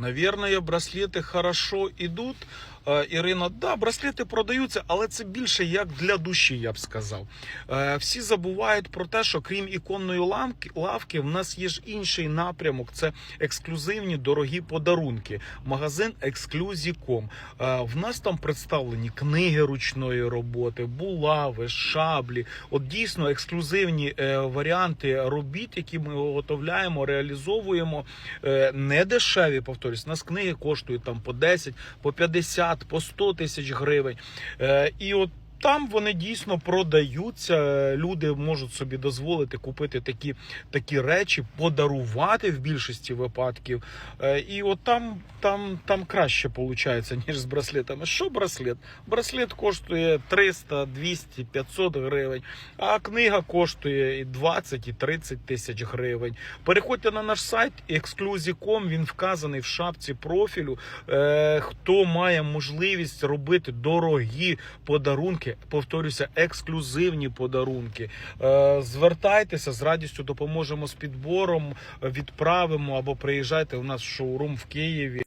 Наверное, браслети хорошо ідуть. Е, Ірина, да, браслети продаються, але це більше як для душі, я б сказав. Е, Всі забувають про те, що крім іконної лавки, в нас є ж інший напрямок. Це ексклюзивні дорогі подарунки. Магазин Ексклюзіком. Е, В нас там представлені книги ручної роботи, булави, шаблі. От дійсно ексклюзивні е, варіанти робіт, які ми виготовляємо, реалізовуємо. Не дешеві, повторюсь. У нас книги коштують там по 10, по 50, по 100 тисяч гривень. Е, І от там вони дійсно продаються. Люди можуть собі дозволити купити такі, такі речі, подарувати в більшості випадків. Е, І от там, там, там краще виходить, ніж з браслетами. Що браслет? Браслет коштує 300, 200, 500 гривень, а книга коштує і 20, і 30 тисяч гривень. Переходьте на наш сайт Exclusive.com, він вказаний в шапці профілю. Е, Хто має можливість робити дорогі подарунки, повторюся, ексклюзивні подарунки. Е, Звертайтеся з радістю допоможемо з підбором, відправимо або приїжджайте у нас в шоурум в Києві.